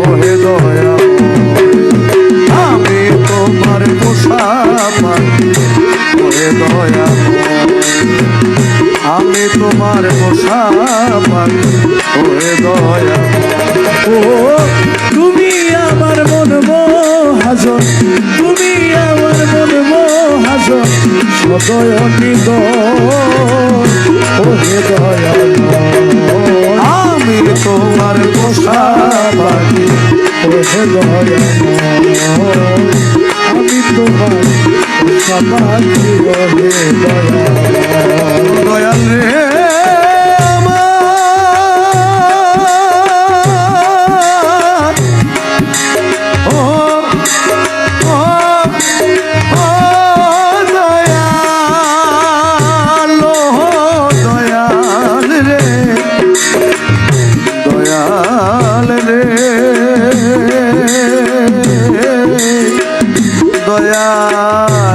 ওহে দয়া আমি তোমার পোষা ওহে দয়া আমি তোমার পোষা ওহে দয়া ও তুমি আমার মন মহাজন, তুমি আমার মন মহাজন, সদয় নিদ আমি তোমার পোষা পাখি ওহে দয়াল আমি তোমার সমাধি ওহে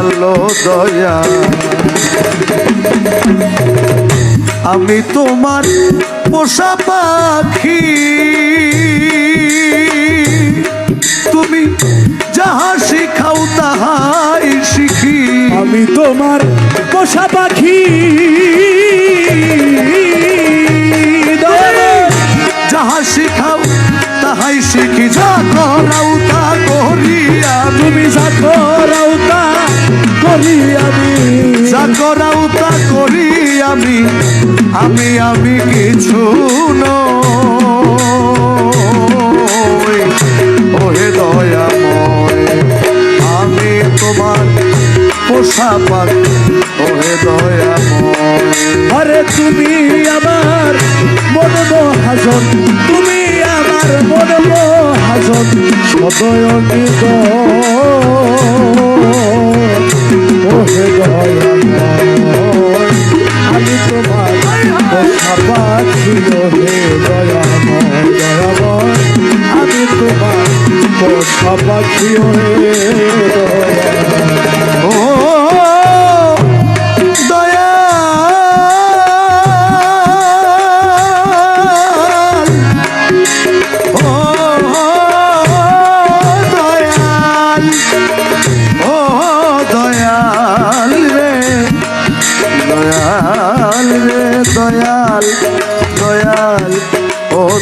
ও দয়াল আমি তোমার পোষা পাখি। তুমি যাহা শিখাও তাহাই শিখি। আমি তোমার পোষা পাখি। যাহা শিখাও তাহাই শিখি। যা করাও তা করি আমি তুমি যা করাও যা করাও তা করি আমি আমি আমি কিছু ওহে দয়াময়, আমি তোমার পোষা পাখি ওহে দয়াময়, আরে তুমি আমার মন মহাজন তুমি আমার মন মহাজন সদয় ওহে দয়াময় আমি তোমার পোষা পাখি ওহে দয়াময় দয়াময় আমি তোমার পোষা পাখি ওহে দয়াময়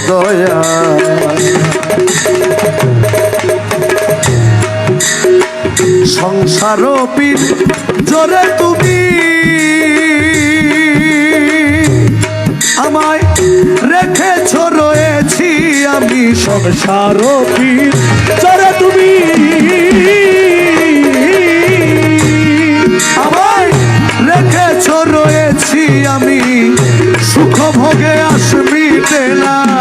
ও দয়াল। সংসার পীর, জোরে তুমি। আমায় রেখেছ, রয়েছি আমি সব সারপি চরে তুমি। আমায় রেখেছ, রয়েছি আমি। সুখ ভোগে না সুখ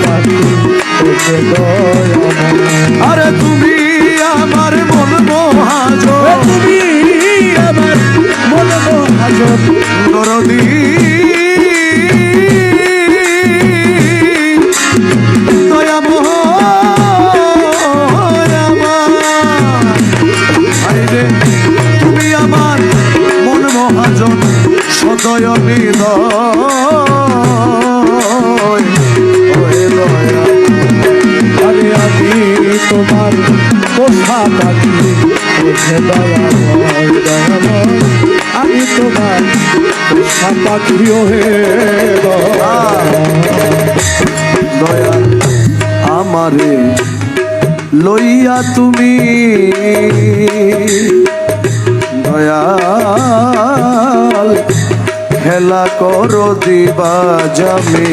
পাখি তোকে আরে তুমি আমার মন মহাজ তুমি আমার মন মহাজন দরদি তুমি আমার মন মহাজন সদয় হৃদয় তোমার তোকে দয়াময় দয়াময় আমি তোমার পাখি ওহে দয়াময় দয়াল আমারে লইয়া তুমি দয়াল খেলা করো দিবা জামি।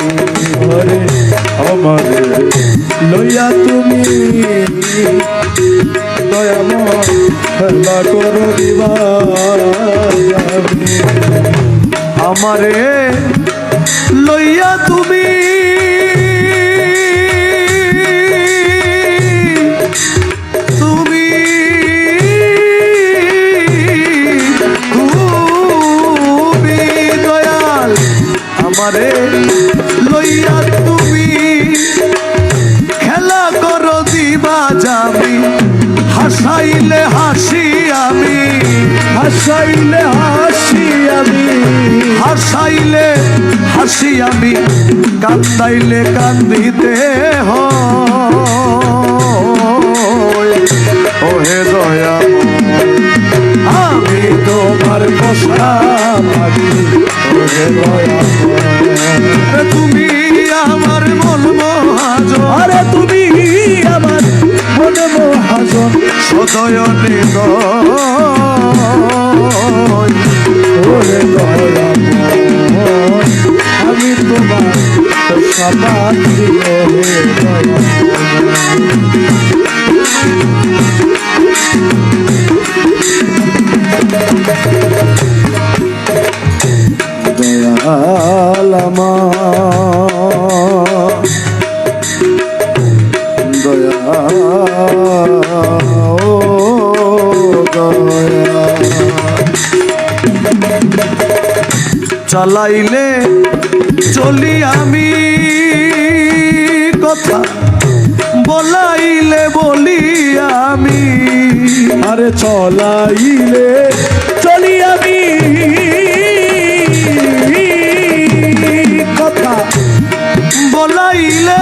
আমার লইয়া তুমি দয়াময় করো আমারে লইয়া তুমি আমারে হাসাইলে হাসি আমি হাসাইলে হাসি আমি, হাসাইলে হাসি আমি, কান্দাইলে কান্দিতে ওহে দয়া আমি তোমার তুমি আমার মন মহাজ আরে তুমি আমার মহাজন সদয় ওরে আমি তোমার সবাই দয়াল চালাইলে চলি আমি কথা বলাইলে বলি আমি। আরে চলাইলে চলি আমি। কথা বলাইলে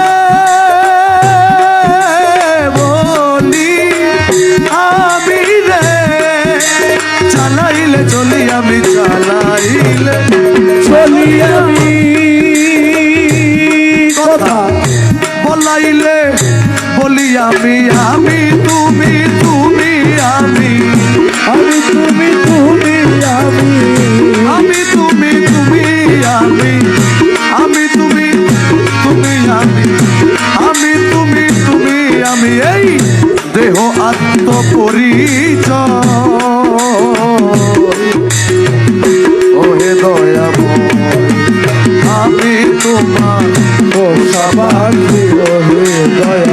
আমি চালাইলে চলি আমি কথা বলাইলে বলি আমি আমি তুমি তুমি আমি। আমি তুমি তুমি আমি আমি। আত্মপরিচয়। ওহে দয়া আমি তোমার ও সবাই ওহে দয়া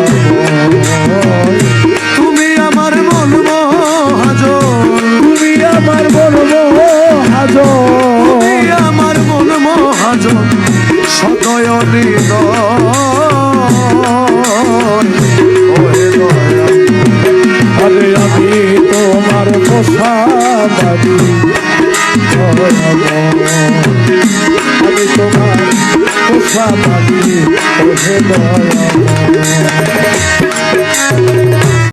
আমি তোমার পোষা বাড়ি ওহে দয়া